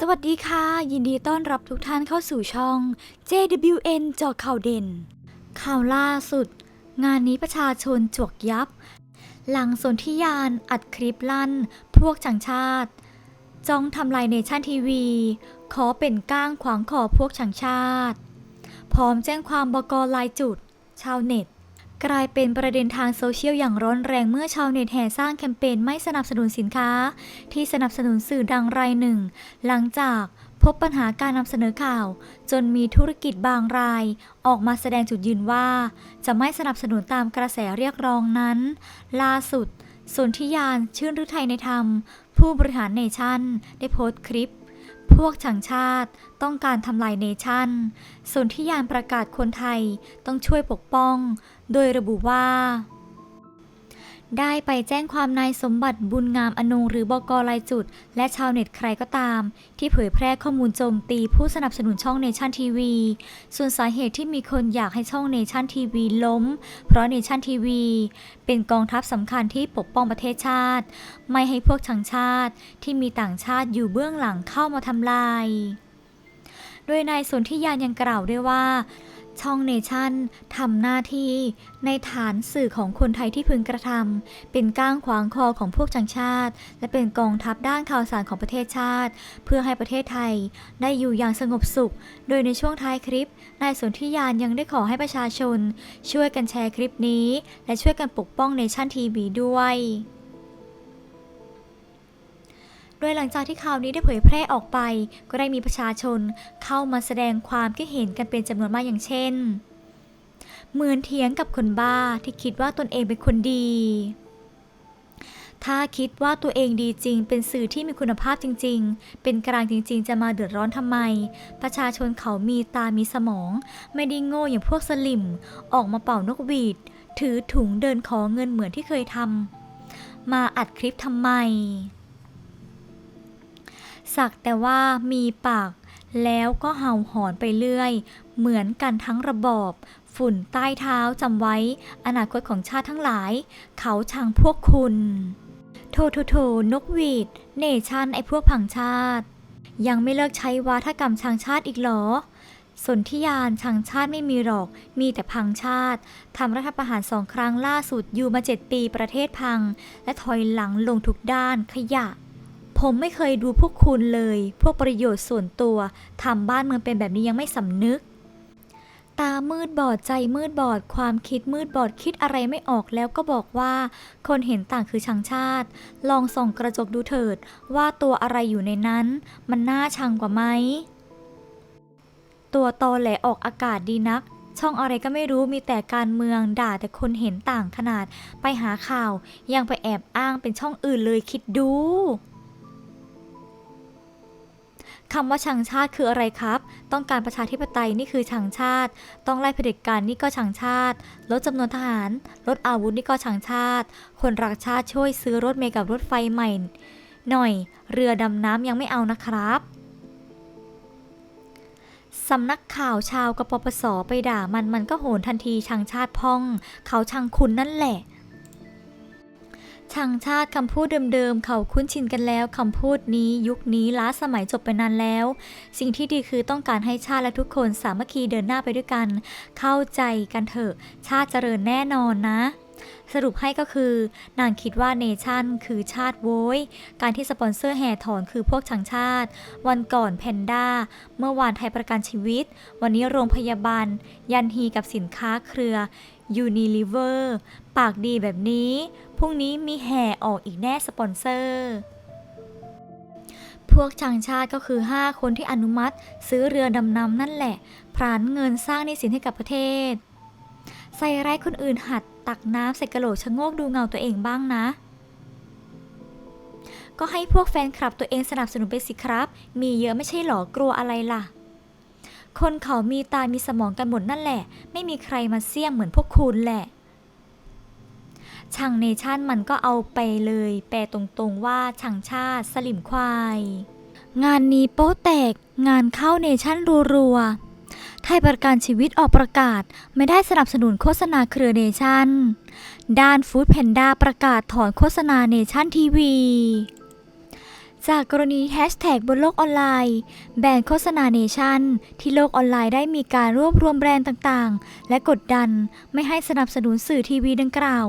สวัสดีค่ะ ยินดีต้อนรับทุกท่านเข้าสู่ช่อง JWN จอข่าวเด่น ข่าวล่าสุด งานนี้ประชาชนจวกยับ หลังสนธิยานอัดคลิปลั่น พวกจังชาติ จ้องทำลายเนชั่นทีวี ขอเป็นก้างขวางขอพวกชังชาติ พร้อมแจ้งความบกลายจุด ชาวเน็ต กลายเป็นประเด็นทางโซเชียลอย่างร้อนแรงเมื่อชาวเน็ตแห่สร้างแคมเปญไม่สนับสนุนสินค้า ที่สนับสนุนสื่อดังรายหนึ่ง หลังจากพบปัญหาการนำเสนอข่าว จนมีธุรกิจบางราย ออกมาแสดงจุดยืนว่า จะไม่สนับสนุนตามกระแสเรียกร้องนั้น ล่าสุดสนธิยานชื่นฤทัยในธรรม ผู้บริหารเนชั่น ได้โพสต์คลิป พวกชังชาติต้องการทำลายเนชั่นสนธิยานประกาศคนไทยต้องช่วยปกป้อง โดยระบุว่า ได้ไปแจ้งความนายสมบัติบุญงามอนงหรือบกลายจุด และชาวเน็ตใครก็ตาม ที่เผยแพร่ข้อมูลโจมตีผู้สนับสนุนช่องเนชั่นทีวีส่วนสาเหตุที่มีคนอยากให้ช่องเนชั่นทีวีล้ม เพราะเนชั่นทีวีเป็นกองทัพสำคัญที่ปกป้องประเทศชาติ ไม่ให้พวกชังชาติที่มีต่างชาติอยู่เบื้องหลังเข้ามาทำลาย โดยนายสนธิยานยังกล่าวด้วยว่า ช่องเนชั่นทำหน้าที่ในฐานสื่อของคนไทยที่พึงกระทำเป็นก้างขวางคอของพวกจังชาติ และเป็นกองทัพด้านข่าวสารของประเทศชาติ เพื่อให้ประเทศไทยได้อยู่อย่างสงบสุข โดยในช่วงท้ายคลิป นายสนธิยานยังได้ขอให้ประชาชน ช่วยกันแชร์คลิปนี้ และช่วยกันปกป้องเนชั่นทีวีด้วย โดยหลังจากที่ข่าวนี้ได้เผยแพร่ออกไป ก็ได้มีประชาชนเข้ามาแสดงความคิดเห็นกันเป็นจำนวนมากอย่างเช่น เหมือนเถียงกับคนบ้าที่คิดว่าตนเองเป็นคนดี ถ้าคิดว่าตัวเองดีจริง เป็นสื่อที่มีคุณภาพจริง ๆ เป็นกลางจริง ๆ จะมาเดือดร้อนทำไม ประชาชนเขามีตามีสมอง ไม่ได้โง่อย่างพวกสลิม ออกมาเป่านกหวีด ถือถุงเดินขอเงินเหมือนที่เคยทำมาอัดคลิปทำไม สักแต่ว่ามีปาก แล้วก็เห่าหอนไปเรื่อย เหมือนกันทั้งระบอบ ฝุ่นใต้เท้าจำไว้ อนาคตของชาติทั้งหลาย เขาชังพวกคุณ โทโทโทนกหวีด เนชั่นไอพวกผังชาติ ยังไม่เลิกใช้วาทกรรมชังชาติอีกหรอสนธิยานชังชาติไม่มีหรอก มีแต่พังชาติ ทำรัฐประหารสองครั้งล่าสุดอยู่มาเจ็ดปีประเทศพัง และถอยหลังลงทุกด้านขยะ ผมไม่เคยดูพวกคุณเลย พวกประโยชน์ส่วนตัวทำบ้านเมืองเป็นแบบนี้ยังไม่สำนึก ตามืดบอดใจมืดบอด ความคิดมืดบอดคิดอะไรไม่ออกแล้วก็บอกว่า คนเห็นต่างคือชังชาติ ลองส่องกระจกดูเถิด ว่าตัวอะไรอยู่ในนั้น มันน่าชังกว่าไหม ตัวตอแหลออกอากาศดีนักช่องอะไรก็ไม่รู้มีแต่การเมืองด่าแต่คนเห็นต่างขนาด ไปหาข่าว ยังไปแอบอ้างเป็นช่องอื่นเลยคิดดู คำว่าชังชาติคืออะไรครับ ต้องการประชาธิปไตยนี่คือชังชาติ ต้องไล่เผด็จการนี่ก็ชังชาติ ลดจำนวนทหาร ลดอาวุธนี่ก็ชังชาติ คนรักชาติช่วยซื้อรถเมล์กับรถไฟใหม่ หน่อย เรือดำน้ำยังไม่เอานะครับสำนักข่าวชาวกปปสไปด่ามันมันก็โหนทันทีชังชาติพ่อง เขาชังคุณนั่นแหละ ชังชาติคำพูดเดิมๆ เขาคุ้นชินกันแล้วคำพูดนี้ยุคนี้ล้าสมัยจบไปนานแล้ว สิ่งที่ดีคือต้องการให้ชาติและทุกคนสามัคคีเดินหน้าไปด้วยกัน เข้าใจกันเถอะ ชาติเจริญแน่นอนนะ สรุปให้ก็คือ นางคิดว่าเนชั่นคือชาติโว้ย การที่สปอนเซอร์แห่ถอนคือพวกชังชาติ วันก่อนแพนด้า เมื่อวานไทยประกันชีวิต วันนี้โรงพยาบาล ยันฮีกับสินค้าเครือ Unilever ปากดีแบบนี้ พรุ่งนี้มีแห่ออกอีกแน่สปอนเซอร์ พวกชังชาติก็คือ 5 คนที่อนุมัติ ซื้อเรือดำน้ำนั่นแหละพรานเงินสร้างนี้สินให้กับประเทศ ใส่ร้ายคนอื่นหัดตักน้ำใส่กระโหลกชะโงกดูเงาตัวเองบ้างนะ ก็ให้พวกแฟนคลับตัวเองสนับสนุนไปสิครับ มีเยอะไม่ใช่หรอกลัวอะไรล่ะ คนเขามีตามีสมองกันหมดนั่นแหละ ไม่มีใครมาเสี่ยมเหมือนพวกคุณแหละช่างเนชั่นมันก็เอาไปเลย แปลตรงๆว่าช่างชาติสลิมควาย งานนี้โป๊แตก งานเข้าเนชั่นรัวๆไทยประกันชีวิตออกประกาศไม่ได้สนับสนุนโฆษณาเครือเนชั่น ด้านฟู้ดแพนด้าประกาศถอนโฆษณาเนชั่นทีวี จากกรณีแฮชแท็กบนโลกออนไลน์ แบรนด์โฆษณาเนชั่น ที่โลกออนไลน์ได้มีการรวบรวมแบรนด์ต่างๆ และกดดันไม่ให้สนับสนุนสื่อทีวีดังกล่าว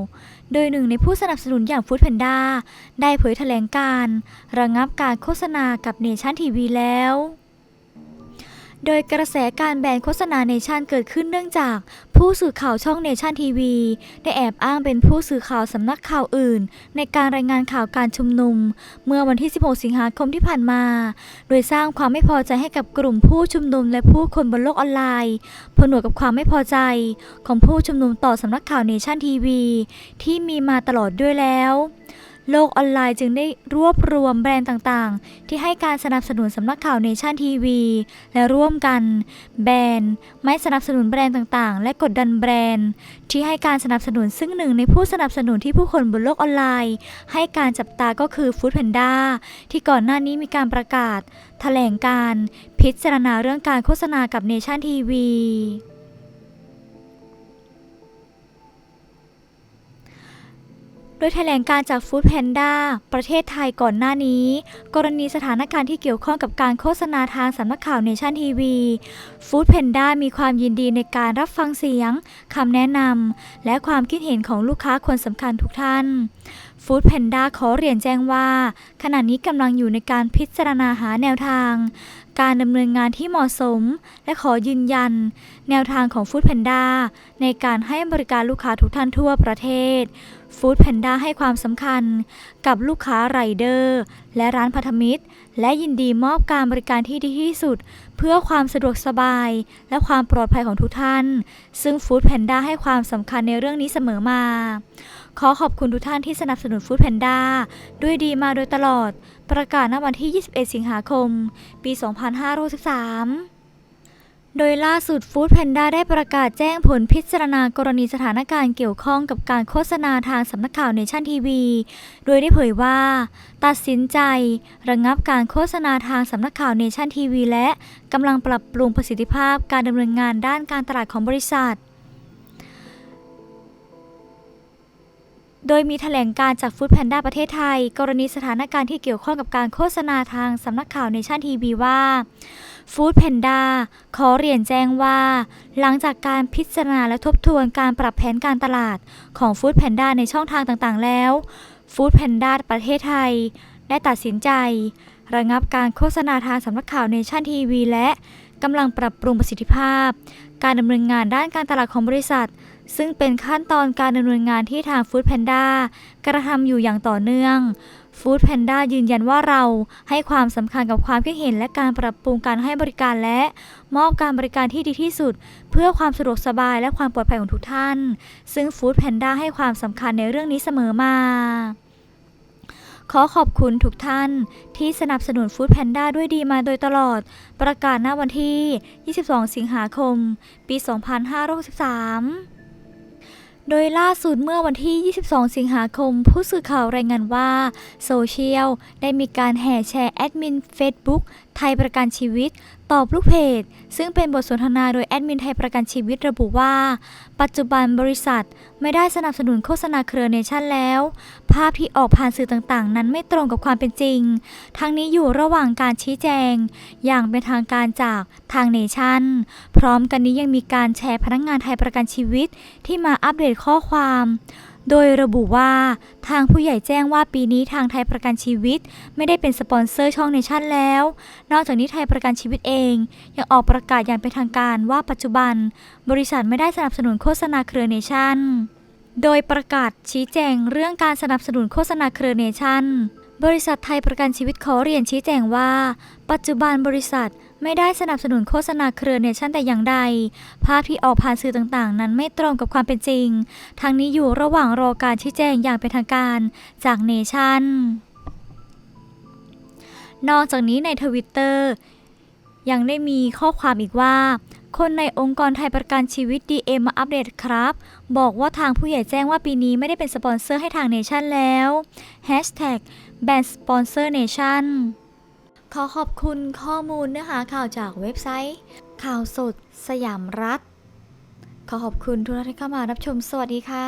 โดยหนึ่งในผู้สนับสนุนอย่างฟู้ดแพนด้าได้เผยแถลงการ ระงับการโฆษณากับเนชั่นทีวีแล้วโดยกระแสการแบนโฆษณาเนชั่นเกิดขึ้นเนื่องจาก ผู้สื่อข่าวช่องเนชั่นทีวีได้แอบอ้างเป็นผู้สื่อข่าวสำนักข่าวอื่น ในการรายงานข่าวการชุมนุม เมื่อวันที่ 16 สิงหาคมที่ผ่านมา โดยสร้างความไม่พอใจให้กับกลุ่มผู้ชุมนุมและผู้คนบนโลกออนไลน์ผนวกกับความไม่พอใจ ของผู้ชุมนุมต่อสำนักข่าวเนชั่นทีวีที่มีมาตลอดด้วยแล้ว โลกออนไลน์จึงได้รวบรวมแบรนด์ต่างๆ ที่ให้การสนับสนุนสำนักข่าวเนชั่นทีวี และร่วมกัน แบนไม่สนับสนุนแบรนด์ต่างๆ และกดดันแบรนด์ ที่ให้การสนับสนุนซึ่งหนึ่งในผู้สนับสนุนที่ผู้คนบนโลกออนไลน์ ให้การจับตาก็คือ Food Panda ที่ก่อนหน้านี้มีการประกาศ แถลงการ พิจารณาเรื่องการโฆษณากับเนชั่นทีวี โดยแถลงการจาก Food Panda ประเทศไทยก่อนหน้านี้ กรณีสถานการณ์ที่เกี่ยวข้องกับการโฆษณาทางสำนักข่าวเนชั่นทีวี Food Panda มีความยินดีในการรับฟังเสียงคำแนะนำและความคิดเห็นของลูกค้าคนสำคัญทุกท่าน Food Panda ขอเรียนแจ้งว่า ขณะนี้กำลังอยู่ในการพิจารณาหาแนวทาง การดำเนินงานที่เหมาะสม และขอยืนยัน แนวทางของ Food Panda ในการให้บริการลูกค้าทุกท่านทั่วประเทศ Food Panda ให้ความสำคัญกับลูกค้าไรเดอร์ และร้านพันธมิตร และยินดีมอบการบริการที่ดีที่สุด เพื่อความสะดวกสบาย และความปลอดภัยของทุกท่าน ซึ่ง Food Panda ให้ความสำคัญในเรื่องนี้เสมอมา ขอขอบคุณทุกท่านที่สนับสนุน Food Panda ด้วยดีมาโดยตลอด ประกาศณวันที่ 21 สิงหาคม ปี 2513โดยล่าสุด Food Panda ได้ประกาศแจ้งผลพิจารณากรณีสถานการณ์เกี่ยวข้องกับการโฆษณาทางสำนักข่าวเนชั่นทีวี โดยได้เผยว่า ตัดสินใจระงับการโฆษณาทางสำนักข่าวเนชั่นทีวีและกำลังปรับปรุงประสิทธิภาพการดำเนินงานด้านการตลาดของบริษัท โดยมีแถลงการจาก Food Panda ประเทศไทย กรณีสถานการณ์ที่เกี่ยวข้องกับการโฆษณาทางสำนักข่าวเนชั่นทีวีว่า Food Panda ขอเรียนแจ้งว่า หลังจากการพิจารณาและทบทวนการปรับแผนการตลาดของ Food Panda ในช่องทางต่างๆ แล้ว Food Panda ประเทศไทย ได้ตัดสินใจ ระงับการโฆษณาทางสำนักข่าวเนชั่นทีวีและกำลังปรับปรุงประสิทธิภาพ การดำเนินงานด้านการตลาดของบริษัท ซึ่งเป็นขั้นตอนการดำเนินงานที่ทาง Food Panda กระทำอยู่อย่างต่อเนื่อง Food Panda ยืนยันว่าเราให้ความสำคัญกับความคิดเห็นและการปรับปรุงการให้บริการและ มอบการบริการที่ดีที่สุด เพื่อความสะดวกสบายและความปลอดภัยของทุกท่าน ซึ่ง Food Panda ให้ความสำคัญในเรื่องนี้เสมอมาขอขอบคุณทุกท่านที่สนับสนุน Food Panda ด้วยดีมาโดยตลอด ประกาศณวันที่ 22 สิงหาคม ปี 2563 โดยล่าสุดเมื่อวันที่ 22 สิงหาคม ผู้สื่อข่าวรายงานว่า โซเชียลได้มีการแห่แชร์แอดมิน Facebook ไทยประกันชีวิต ตอบลูกเพจ ซึ่งเป็นบทสนทนาโดยแอดมินไทยประกันชีวิตระบุว่า ปัจจุบันบริษัทไม่ได้สนับสนุนโฆษณาเครือเนชั่นแล้ว ภาพที่ออกผ่านสื่อต่างๆ นั้นไม่ตรงกับความเป็นจริง ทั้งนี้อยู่ระหว่างการชี้แจง อย่างเป็นทางการจากทางเนชั่น พร้อมกันนี้ยังมีการแชร์พนักงานไทยประกันชีวิตที่มาอัปเดตข้อความ โดยระบุว่าทางผู้ใหญ่แจ้งว่าปีนี้ทางไทยประกันชีวิต ไม่ได้เป็นสปอนเซอร์ช่องเนชั่นแล้ว นอกจากนี้ไทยประกันชีวิตเอง ยังออกประกาศอย่างเป็นทางการว่าปัจจุบัน บริษัทไม่ได้สนับสนุนโฆษณาเครือเนชั่น โดยประกาศชี้แจงเรื่องการสนับสนุนโฆษณาเครือเนชั่น บริษัทไทยประกันชีวิตขอเรียนชี้แจงว่า ปัจจุบันบริษัทไม่ได้สนับสนุนโฆษณาเครือเนชั่นแต่อย่างใด ภาพที่ออกผ่านสื่อต่างๆ นั้นไม่ตรงกับความเป็นจริง ทั้งนี้อยู่ระหว่างรอการชี้แจงอย่างเป็นทางการจากเนชั่น นอกจากนี้ในทวิตเตอร์ยังได้มีข้อความอีกว่า คนในองค์กรไทยประกันชีวิต DM มาอัปเดตครับ บอกว่าทางผู้ใหญ่แจ้งว่าปีนี้ไม่ได้เป็นสปอนเซอร์ให้ทางเนชั่นแล้ว Hashtag แบนสปอนเซอร์เนชั่นขอขอบคุณข้อมูลเนื้อหาข่าวจากเว็บไซต์ ข่าวสด สยามรัฐ ขอขอบคุณทุกท่านที่เข้ามารับชมสวัสดีค่ะ